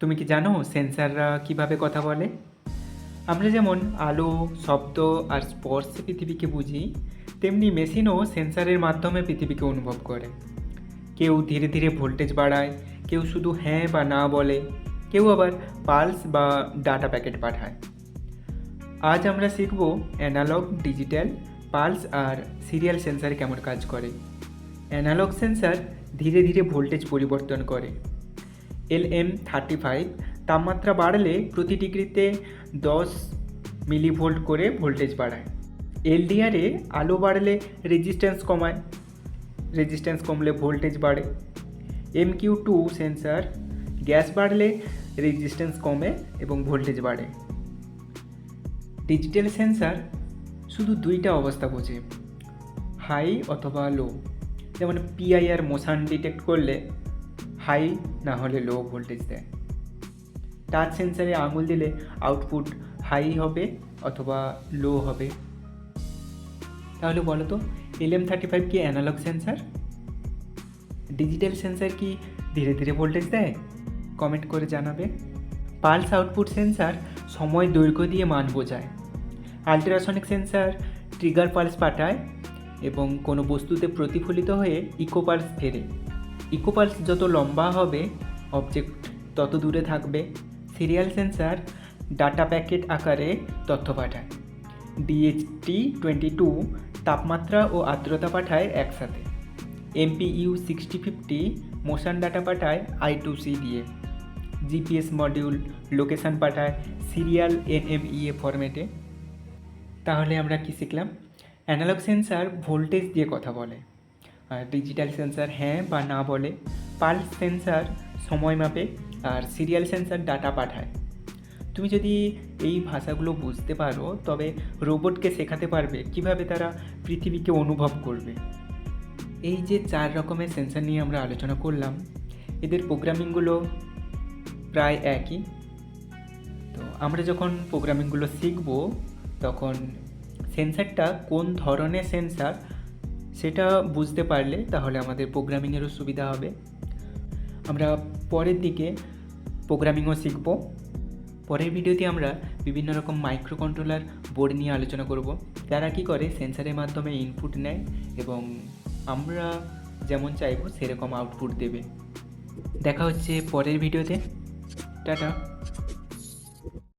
তুমি কি জানো সেন্সাররা কীভাবে কথা বলে? আমরা যেমন আলো, শব্দ আর স্পর্শে পৃথিবীকে বুঝি, তেমনি মেশিনও সেন্সারের মাধ্যমে পৃথিবীকে অনুভব করে। কেউ ধীরে ধীরে ভোল্টেজ বাড়ায়, কেউ শুধু হ্যাঁ বা না বলে, কেউ আবার পালস বা ডাটা প্যাকেট পাঠায়। আজ আমরা শিখব অ্যানালগ, ডিজিটাল, পালস আর সিরিয়াল সেন্সার কেমন কাজ করে। অ্যানালগ সেন্সার ধীরে ধীরে ভোল্টেজ পরিবর্তন করে। এল এম থার্টি ফাইভ, তাপমাত্রা বাড়লে প্রতি ডিগ্রিতে দশ মিলিভোল্ট করে ভোল্টেজ বাড়ায়। এলডিআরে আলো বাড়লে রেজিস্ট্যান্স কমায়, রেজিস্ট্যান্স কমলে ভোল্টেজ বাড়ে। M Q two sensor, gas বাড়লে রেজিস্ট্যান্স কমে এবং ভোল্টেজ বাড়ে। ডিজিটাল সেন্সার শুধু দুইটা অবস্থা বোঝে, হাই অথবা লো। যেমন পিআইআর মোশন ডিটেক্ট করলে হাই না হলে লো ভোল্টেজ দেয়। টাচ সেন্সারে আঙুল দিলে আউটপুট হাই হবে অথবা লো হবে। তাহলে বলো তো এলএম থার্টি ফাইভ কি অ্যানালগ সেন্সার ডিজিটাল সেন্সার কি ধীরে ধীরে ভোল্টেজ দেয়? কমেন্ট করে জানাবে। পালস আউটপুট সেন্সার সময় দৈর্ঘ্য দিয়ে মান বোঝায়। আলট্রাসনিক সেন্সার ট্রিগার পালস পাঠায় এবং কোনো বস্তুতে প্রতিফলিত হয়ে ইকোপালস ফেরে। ইকোপালস যত লম্বা হবে অবজেক্ট তত দূরে থাকবে। সিরিয়াল সেন্সার ডাটা প্যাকেট আকারে তথ্য পাঠায়। ডিএইচটি টোয়েন্টি টু তাপমাত্রা ও আর্দ্রতা পাঠায় একসাথে। MPU sixty fifty motion data পাঠায় আই টু সি দিয়ে জিপিএস মডিউল লোকেশন পাঠায় সিরিয়াল এনএমইএ ফরম্যাটে তাহলে আমরা কি শিখলাম? অ্যানালগ সেন্সার ভোল্টেজ দিয়ে কথা বলে। ডিজিটাল সেন্সার হ্যাঁ বা না বলে পালস সেন্সার সময় মাপে আর সিরিয়াল সেন্সার ডাটা পাঠায়। তুমি যদি এই ভাষাগুলো বুঝতে পারো, তবে রোবটকে শেখাতে পারবে কীভাবে তারা পৃথিবীকে অনুভব করবে। এই যে চার রকমের সেন্সার নিয়ে আমরা আলোচনা করলাম, এদের প্রোগ্রামিংগুলো প্রায় একই। তো আমরা যখন প্রোগ্রামিংগুলো শিখব, তখন সেন্সারটা কোন ধরনের সেন্সার সেটা বুঝতে পারলে তাহলে আমাদের প্রোগ্রামিংয়েরও সুবিধা হবে। আমরা পরের দিকে প্রোগ্রামিংও শিখব। পরের ভিডিওতে আমরা বিভিন্ন রকম মাইক্রো কন্ট্রোলার বোর্ড নিয়ে আলোচনা করব। তারা কি করে? সেন্সারের মাধ্যমে ইনপুট নেয় এবং আমরা যেমন চাইব সেরকম আউটপুট দেবে। দেখা হচ্ছে পরের ভিডিওতে টাটা।